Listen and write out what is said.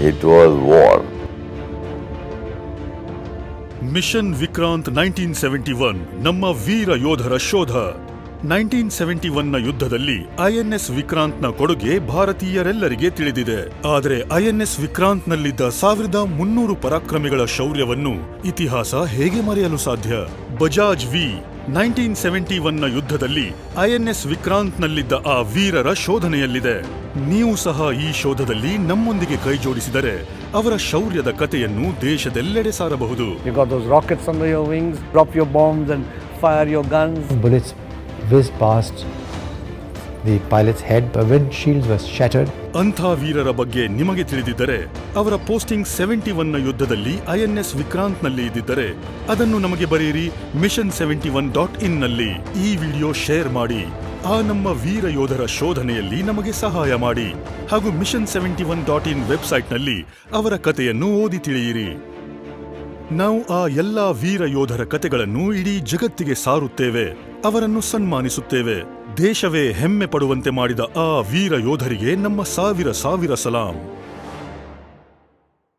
It was war. Mission Vikrant nineteen seventy one ನಮ್ಮ ವೀರ ಯೋಧರ ಶೋಧ ನೈನ್ಟೀನ್ ಸೆವೆಂಟಿ ಒನ್ನ ಯುದ್ಧದಲ್ಲಿ ಐಎನ್ಎಸ್ ವಿಕ್ರಾಂತ್ನ ಕೊಡುಗೆ ಭಾರತೀಯರೆಲ್ಲರಿಗೆ ತಿಳಿದಿದೆ. ಆದರೆ ಐಎನ್ಎಸ್ ವಿಕ್ರಾಂತ್ನಲ್ಲಿದ್ದ ಸಾವಿರದ ಮುನ್ನೂರು ಪರಾಕ್ರಮಿಗಳ ಶೌರ್ಯವನ್ನು ಇತಿಹಾಸ ಹೇಗೆ ಮರೆಯಲು ಸಾಧ್ಯ? ಬಜಾಜ್ ವಿ ನೈನ್ಟೀನ್ ಸೆವೆಂಟಿ ಒನ್ನ ಯುದ್ಧದಲ್ಲಿ ಐಎನ್ಎಸ್ ವಿಕ್ರಾಂತ್ನಲ್ಲಿದ್ದ ಆ ವೀರರ ಶೋಧನೆಯಲ್ಲಿದೆ. ನೀವು ಸಹ ಈ ಶೋಧದಲ್ಲಿ ನಮ್ಮೊಂದಿಗೆ ಕೈಜೋಡಿಸಿದರೆ ಅವರ ಶೌರ್ಯದ ಕಥೆಯನ್ನು ದೇಶದೆಲ್ಲೆಡೆ ಸಾರಬಹುದು You got those rockets under your wings, drop your bombs and fire your guns. Bullets whizzed past the pilot's head. The windshields were shattered. ಅಂಥ ವೀರರ ಬಗ್ಗೆ ನಿಮಗೆ ತಿಳಿದಿದ್ದರೆ ಅವರ ಪೋಸ್ಟಿಂಗ್ ಸೆವೆಂಟಿ ಒನ್ನ ಯುದ್ಧದಲ್ಲಿ ಐಎನ್ಎಸ್ ವಿಕ್ರಾಂತ್ನಲ್ಲಿ ಇದ್ದಿದ್ದರೆ ಅದನ್ನು ನಮಗೆ ಬರೆಯಿರಿ ಮಿಷನ್ ಸೆವೆಂಟಿ ಒನ್ ಡಾಟ್ ಇನ್ನಲ್ಲಿ ಈ ವಿಡಿಯೋ ಶೇರ್ ಮಾಡಿ ಆ ನಮ್ಮ ವೀರ ಯೋಧರ ಶೋಧನೆಯಲ್ಲಿ ನಮಗೆ ಸಹಾಯ ಮಾಡಿ ಹಾಗೂ mission seventy one dot in ವೆಬ್ಸೈಟ್ನಲ್ಲಿ ಅವರ ಕಥೆಯನ್ನು ಓದಿ ತಿಳಿಯಿರಿ. ನಾವು ಆ ಎಲ್ಲ ವೀರ ಯೋಧರ ಕತೆಗಳನ್ನು ಇಡೀ ಜಗತ್ತಿಗೆ ಸಾರುತ್ತೇವೆ, ಅವರನ್ನು ಸನ್ಮಾನಿಸುತ್ತೇವೆ. ದೇಶವೇ ಹೆಮ್ಮೆ ಪಡುವಂತೆ ಮಾಡಿದ ಆ ವೀರ ಯೋಧರಿಗೆ ನಮ್ಮ ಸಾವಿರ ಸಾವಿರ ಸಲಾಂ.